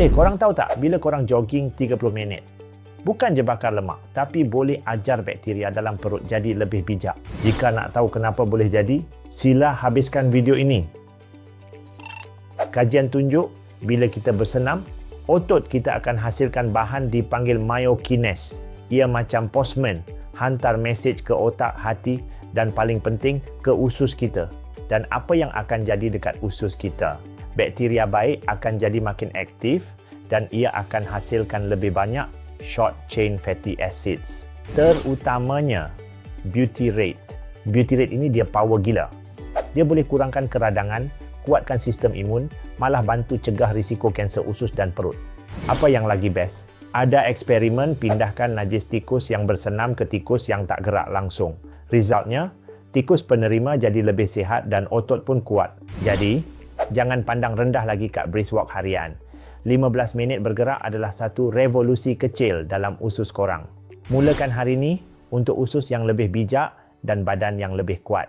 Eh, korang tahu tak bila korang jogging 30 minit? Bukan je bakar lemak, tapi boleh ajar bakteria dalam perut jadi lebih bijak. Jika nak tahu kenapa boleh jadi, sila habiskan video ini. Kajian tunjuk bila kita bersenam, otot kita akan hasilkan bahan dipanggil myokines. Ia macam postman, hantar mesej ke otak, hati dan paling penting ke usus kita. Dan apa yang akan jadi dekat usus kita? Bakteria baik akan jadi makin aktif dan ia akan hasilkan lebih banyak short chain fatty acids. Terutamanya butyrate. Butyrate ini dia power gila. Dia boleh kurangkan keradangan, kuatkan sistem imun, malah bantu cegah risiko kanser usus dan perut. Apa yang lagi best? Ada eksperimen pindahkan najis tikus yang bersenam ke tikus yang tak gerak langsung. Resultnya, tikus penerima jadi lebih sihat dan otot pun kuat. Jadi, jangan pandang rendah lagi kat brisk walk harian. 15 minit bergerak adalah satu revolusi kecil dalam usus korang. Mulakan hari ini untuk usus yang lebih bijak dan badan yang lebih kuat.